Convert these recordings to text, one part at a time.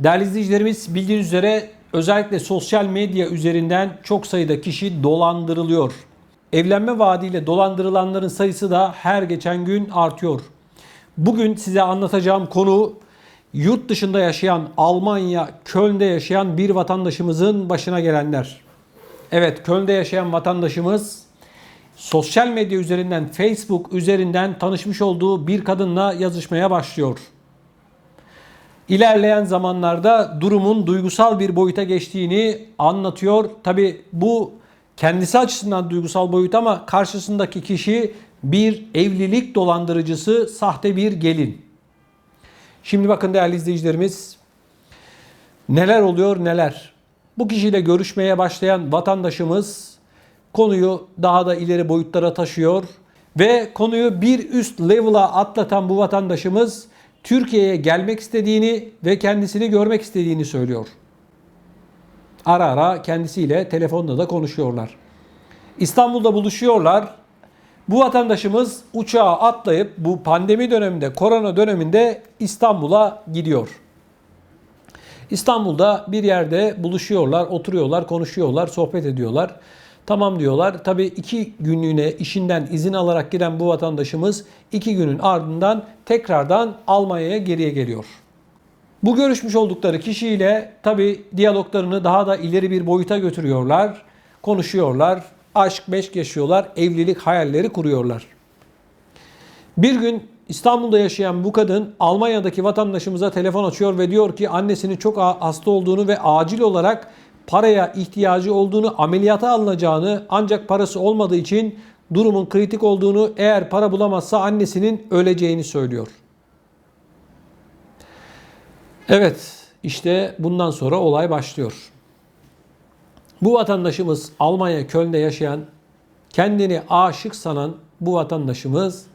Değerli izleyicilerimiz bildiğiniz üzere özellikle sosyal medya üzerinden çok sayıda kişi dolandırılıyor. Evlenme vaadiyle dolandırılanların sayısı da her geçen gün artıyor. Bugün size anlatacağım konu yurt dışında yaşayan Almanya Köln'de yaşayan bir vatandaşımızın başına gelenler. Evet Köln'de yaşayan vatandaşımız sosyal medya üzerinden Facebook üzerinden tanışmış olduğu bir kadınla yazışmaya başlıyor. İlerleyen zamanlarda durumun duygusal bir boyuta geçtiğini anlatıyor. Tabi bu kendisi açısından duygusal boyut ama karşısındaki kişi bir evlilik dolandırıcısı, sahte bir gelin. Şimdi bakın değerli izleyicilerimiz neler oluyor neler. Bu kişiyle görüşmeye başlayan vatandaşımız konuyu daha da ileri boyutlara taşıyor ve konuyu bir üst level'a atlatan bu vatandaşımız Türkiye'ye gelmek istediğini ve kendisini görmek istediğini söylüyor. Ara ara kendisiyle telefonda da konuşuyorlar. İstanbul'da buluşuyorlar. Bu vatandaşımız uçağa atlayıp bu pandemi döneminde, korona döneminde İstanbul'a gidiyor. İstanbul'da bir yerde buluşuyorlar, oturuyorlar, konuşuyorlar, sohbet ediyorlar. Tamam diyorlar. Tabii iki günlüğüne işinden izin alarak giren bu vatandaşımız iki günün ardından tekrardan Almanya'ya geriye geliyor. Bu görüşmüş oldukları kişiyle tabii diyaloglarını daha da ileri bir boyuta götürüyorlar. Konuşuyorlar, aşk meşk yaşıyorlar, evlilik hayalleri kuruyorlar. Bir gün İstanbul'da yaşayan bu kadın Almanya'daki vatandaşımıza telefon açıyor ve diyor ki annesinin çok hasta olduğunu ve acil olarak paraya ihtiyacı olduğunu, ameliyata alınacağını ancak parası olmadığı için durumun kritik olduğunu, eğer para bulamazsa annesinin öleceğini söylüyor. Evet, işte bundan sonra olay başlıyor. Bu vatandaşımız Almanya Köln'de yaşayan, kendini aşık sanan bu vatandaşımız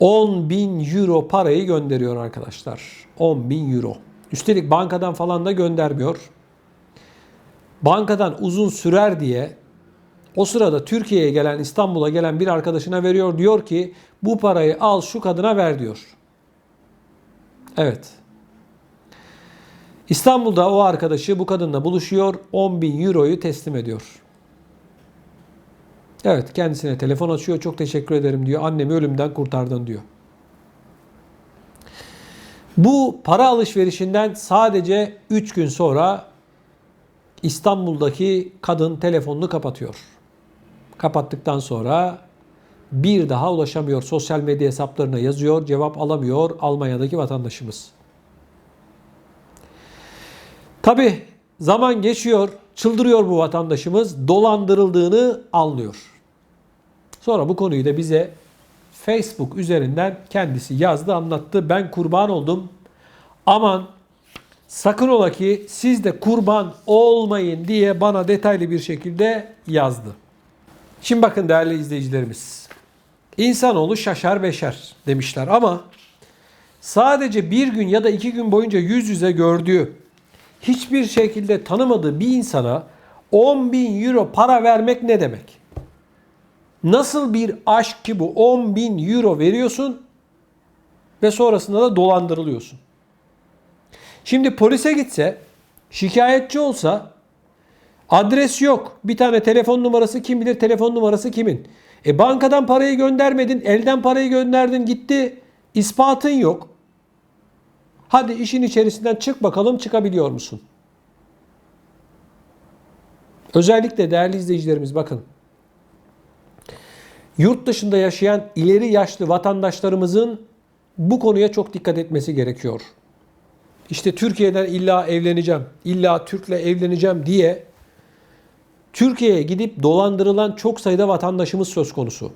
10 bin euro parayı gönderiyor arkadaşlar. 10 bin euro. Üstelik bankadan falan da göndermiyor. Bankadan uzun sürer diye o sırada Türkiye'ye gelen, İstanbul'a gelen bir arkadaşına veriyor. Diyor ki bu parayı al şu kadına ver diyor. Evet. İstanbul'da o arkadaşı bu kadınla buluşuyor. 10 bin euroyu teslim ediyor. Evet kendisine telefon açıyor. Çok teşekkür ederim diyor. Annemi ölümden kurtardın diyor. Bu para alışverişinden sadece 3 gün sonra İstanbul'daki kadın telefonunu kapatıyor. Kapattıktan sonra bir daha ulaşamıyor. Sosyal medya hesaplarına yazıyor, cevap alamıyor Almanya'daki vatandaşımız. Tabi zaman geçiyor, çıldırıyor bu vatandaşımız, dolandırıldığını anlıyor. Sonra bu konuyu da bize Facebook üzerinden kendisi yazdı, anlattı. Ben kurban oldum. Aman sakın ola ki siz de kurban olmayın diye bana detaylı bir şekilde yazdı. Şimdi bakın değerli izleyicilerimiz. İnsanoğlu şaşar beşer demişler ama sadece bir gün ya da iki gün boyunca yüz yüze gördüğü hiçbir şekilde tanımadığı bir insana 10 bin euro para vermek ne demek? Nasıl bir aşk ki bu 10 bin euro veriyorsun ve sonrasında da dolandırılıyorsun. Şimdi polise gitse, şikayetçi olsa adres yok. Bir tane telefon numarası kim bilir telefon numarası kimin? E bankadan parayı göndermedin, elden parayı gönderdin gitti. İspatın yok. Hadi işin içerisinden çık bakalım çıkabiliyor musun? Özellikle değerli izleyicilerimiz bakın. Yurt dışında yaşayan ileri yaşlı vatandaşlarımızın bu konuya çok dikkat etmesi gerekiyor. İşte Türkiye'den illa evleneceğim, illa Türk'le evleneceğim diye Türkiye'ye gidip dolandırılan çok sayıda vatandaşımız söz konusu.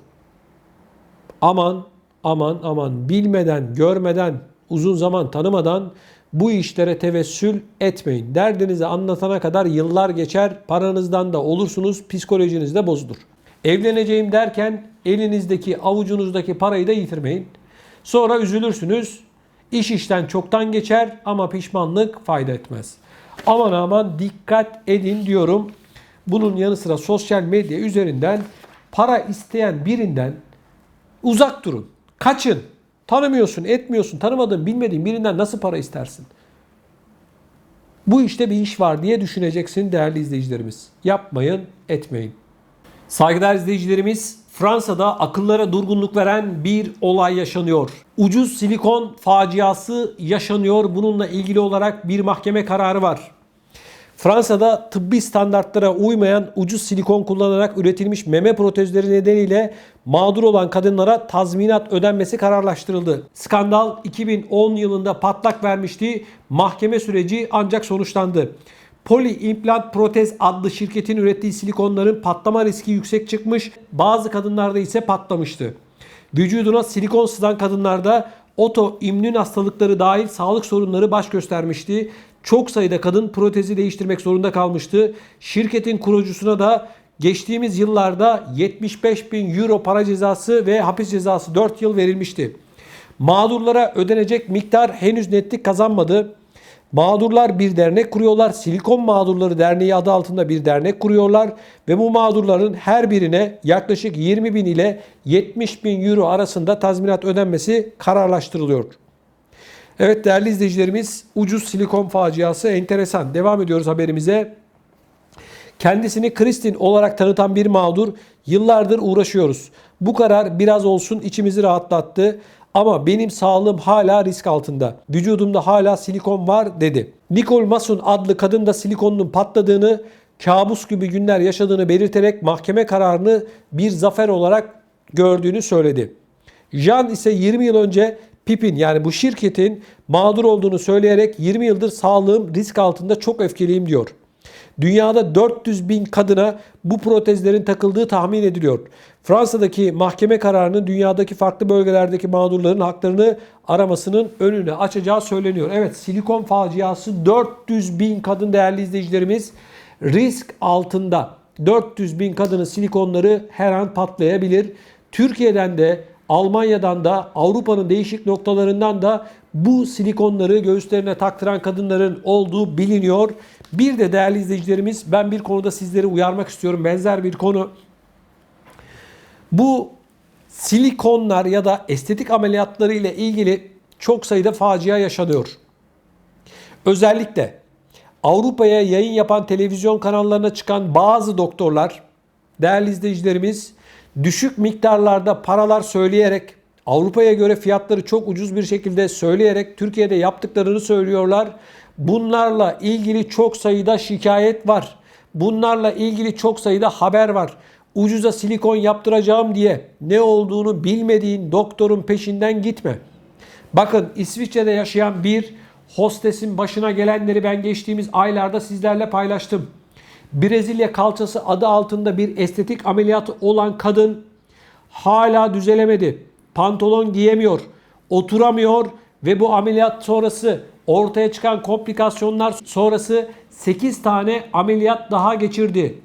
Aman, aman, aman bilmeden, görmeden, uzun zaman tanımadan bu işlere tevessül etmeyin. Derdinizi anlatana kadar yıllar geçer, paranızdan da olursunuz, psikolojiniz de bozulur. Evleneceğim derken elinizdeki, avucunuzdaki parayı da yitirmeyin. Sonra üzülürsünüz. İş işten çoktan geçer ama pişmanlık fayda etmez. Aman aman dikkat edin diyorum. Bunun yanı sıra sosyal medya üzerinden para isteyen birinden uzak durun. Kaçın. Tanımıyorsun, etmiyorsun, tanımadığın, bilmediğin birinden nasıl para istersin? Bu işte bir iş var diye düşüneceksin değerli izleyicilerimiz. Yapmayın, etmeyin. Saygıdeğer izleyicilerimiz, Fransa'da akıllara durgunluk veren bir olay yaşanıyor. Ucuz silikon faciası yaşanıyor. Bununla ilgili olarak bir mahkeme kararı var. Fransa'da tıbbi standartlara uymayan ucuz silikon kullanarak üretilmiş meme protezleri nedeniyle mağdur olan kadınlara tazminat ödenmesi kararlaştırıldı. Skandal 2010 yılında patlak vermişti. Mahkeme süreci ancak sonuçlandı. Poly Implant Protez adlı şirketin ürettiği silikonların patlama riski yüksek çıkmış. Bazı kadınlarda ise patlamıştı. Vücuduna silikon sızan kadınlarda otoimmün hastalıkları dahil sağlık sorunları baş göstermişti. Çok sayıda kadın protezi değiştirmek zorunda kalmıştı. Şirketin kurucusuna da geçtiğimiz yıllarda 75 bin euro para cezası ve hapis cezası 4 yıl verilmişti. Mağdurlara ödenecek miktar henüz netlik kazanmadı. Mağdurlar bir dernek kuruyorlar. Silikon Mağdurları Derneği adı altında bir dernek kuruyorlar. Ve bu mağdurların her birine yaklaşık 20 bin ile 70 bin euro arasında tazminat ödenmesi kararlaştırılıyor. Evet değerli izleyicilerimiz ucuz silikon faciası enteresan. Devam ediyoruz haberimize. Kendisini Kristin olarak tanıtan bir mağdur yıllardır uğraşıyoruz. Bu karar biraz olsun içimizi rahatlattı. Ama benim sağlığım hala risk altında. Vücudumda hala silikon var dedi. Nicole Mason adlı kadın da silikonun patladığını, kabus gibi günler yaşadığını belirterek mahkeme kararını bir zafer olarak gördüğünü söyledi. Jean ise 20 yıl önce Pipin yani bu şirketin mağdur olduğunu söyleyerek 20 yıldır sağlığım risk altında çok öfkeliyim diyor. Dünyada 400 bin kadına bu protezlerin takıldığı tahmin ediliyor. Fransa'daki mahkeme kararının dünyadaki farklı bölgelerdeki mağdurların haklarını aramasının önünü açacağı söyleniyor. Evet silikon faciası 400 bin kadın değerli izleyicilerimiz risk altında. 400 bin kadının silikonları her an patlayabilir. Türkiye'den de Almanya'dan da Avrupa'nın değişik noktalarından da bu silikonları göğüslerine taktıran kadınların olduğu biliniyor. Bir de değerli izleyicilerimiz ben bir konuda sizleri uyarmak istiyorum. Benzer bir konu. Bu silikonlar ya da estetik ameliyatları ile ilgili çok sayıda facia yaşanıyor. Özellikle Avrupa'ya yayın yapan televizyon kanallarına çıkan bazı doktorlar, değerli izleyicilerimiz düşük miktarlarda paralar söyleyerek Avrupa'ya göre fiyatları çok ucuz bir şekilde söyleyerek Türkiye'de yaptıklarını söylüyorlar. Bunlarla ilgili çok sayıda şikayet var. Bunlarla ilgili çok sayıda haber var. Ucuza silikon yaptıracağım diye ne olduğunu bilmediğin doktorun peşinden gitme. Bakın İsviçre'de yaşayan bir hostesin başına gelenleri ben geçtiğimiz aylarda sizlerle paylaştım. Brezilya kalçası adı altında bir estetik ameliyatı olan kadın hala düzelemedi. Pantolon giyemiyor, oturamıyor ve bu ameliyat sonrası ortaya çıkan komplikasyonlar sonrası 8 tane ameliyat daha geçirdi.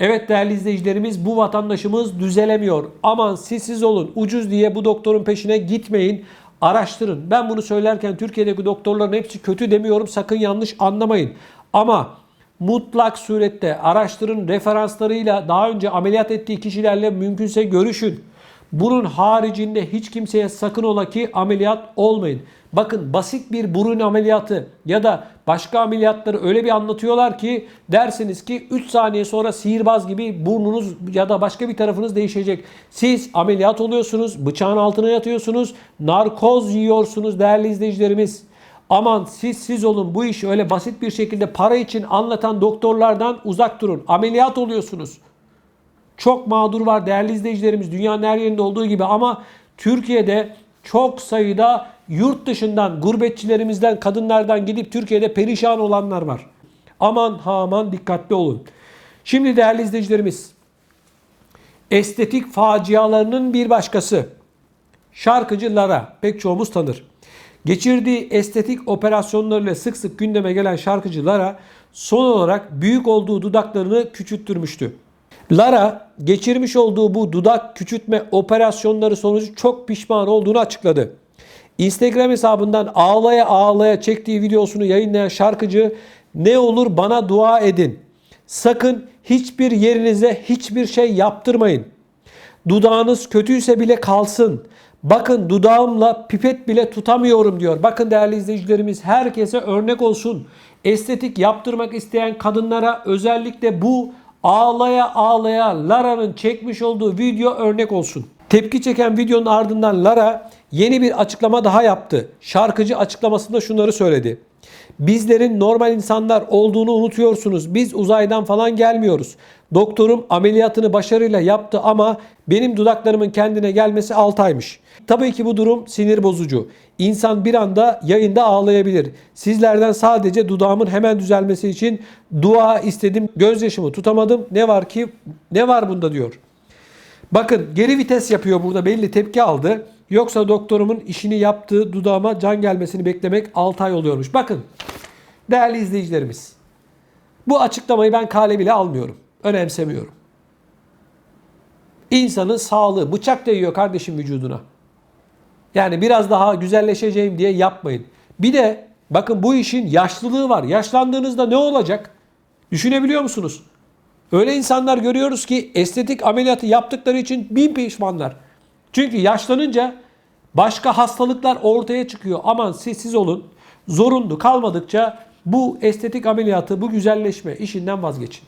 Evet değerli izleyicilerimiz bu vatandaşımız düzelemiyor. Aman siz siz olun ucuz diye bu doktorun peşine gitmeyin. Araştırın. Ben bunu söylerken Türkiye'deki doktorların hepsi kötü demiyorum. Sakın yanlış anlamayın. Ama mutlak surette araştırın referanslarıyla daha önce ameliyat ettiği kişilerle mümkünse görüşün. Bunun haricinde hiç kimseye sakın ola ki ameliyat olmayın. Bakın basit bir burun ameliyatı ya da başka ameliyatları öyle bir anlatıyorlar ki dersiniz ki 3 saniye sonra sihirbaz gibi burnunuz ya da başka bir tarafınız değişecek. Siz ameliyat oluyorsunuz, bıçağın altına yatıyorsunuz, narkoz yiyorsunuz değerli izleyicilerimiz. Aman siz siz olun bu işi öyle basit bir şekilde para için anlatan doktorlardan uzak durun. Ameliyat oluyorsunuz. Çok mağdur var değerli izleyicilerimiz dünyanın her yerinde olduğu gibi ama Türkiye'de çok sayıda yurt dışından, gurbetçilerimizden, kadınlardan gidip Türkiye'de perişan olanlar var. Aman ha aman dikkatli olun. Şimdi değerli izleyicilerimiz, estetik facialarının bir başkası. Şarkıcı Lara, pek çoğumuz tanır. Geçirdiği estetik operasyonlarıyla sık sık gündeme gelen şarkıcı Lara son olarak büyük olduğu dudaklarını küçülttürmüştü. Lara geçirmiş olduğu bu dudak küçültme operasyonları sonucu çok pişman olduğunu açıkladı. Instagram hesabından ağlaya ağlaya çektiği videosunu yayınlayan şarkıcı ne olur bana dua edin. Sakın hiçbir yerinize hiçbir şey yaptırmayın. Dudağınız kötüyse bile kalsın. Bakın dudağımla pipet bile tutamıyorum diyor. Bakın değerli izleyicilerimiz herkese örnek olsun. Estetik yaptırmak isteyen kadınlara özellikle bu ağlaya ağlaya Lara'nın çekmiş olduğu video örnek olsun. Tepki çeken videonun ardından Lara yeni bir açıklama daha yaptı. Şarkıcı açıklamasında şunları söyledi. Bizlerin normal insanlar olduğunu unutuyorsunuz. Biz uzaydan falan gelmiyoruz. Doktorum ameliyatını başarıyla yaptı ama benim dudaklarımın kendine gelmesi 6 aymış. Tabii ki bu durum sinir bozucu. İnsan bir anda yayında ağlayabilir. Sizlerden sadece dudağımın hemen düzelmesi için dua istedim. Gözyaşımı tutamadım. Ne var ki ne var bunda diyor. Bakın geri vites yapıyor burada belli tepki aldı. Yoksa doktorumun işini yaptığı dudağıma can gelmesini beklemek 6 ay oluyormuş. Bakın değerli izleyicilerimiz. Bu açıklamayı ben kale bile almıyorum. Önemsemiyorum. İnsanın sağlığı bıçak değiyor kardeşim vücuduna. Yani biraz daha güzelleşeceğim diye yapmayın. Bir de bakın bu işin yaşlılığı var. Yaşlandığınızda ne olacak? Düşünebiliyor musunuz? Öyle insanlar görüyoruz ki estetik ameliyatı yaptıkları için bin pişmanlar. Çünkü yaşlanınca başka hastalıklar ortaya çıkıyor. Aman sessiz olun. Zorunlu kalmadıkça bu estetik ameliyatı, bu güzelleşme işinden vazgeçin.